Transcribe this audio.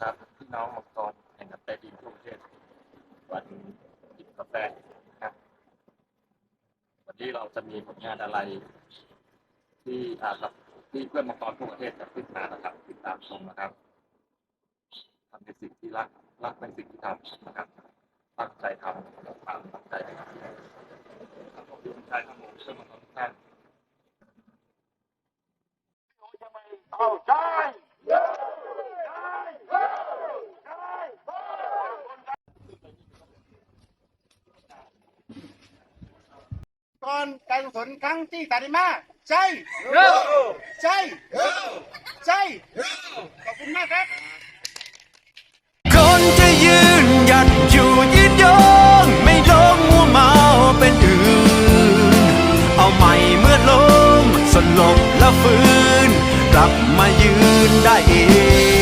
ครับพี่น้องมังกรแห่งกาแฟดีทั่วประเทศวันจิบกาแฟนะครับ วันนี้เราจะมีผลงานอะไรที่อ่ากับที่เพื่อนมังกรทั่วประเทศจะขึ้นมานะครับติดตามชมนะครับทำในสิ่งที่รักรักในสิ่งที่ทำนะครับตั้งใจทำกับความตั้งใจนะครับขอบคุณชายทั้งหมดเพื่อนมังกรทุกท่านเอาใช่ กรการสนศลครั้งที่สามมาใช่ใช่ใช่ขอบคุณมากครับ คนจะยืนหยัดอยู่ยืนยงไม่ล้มัวเมาเป็นอื่น เอาใหม่เมื่อล้มสลบแล้วฟื้น กลับมายืนได้อีก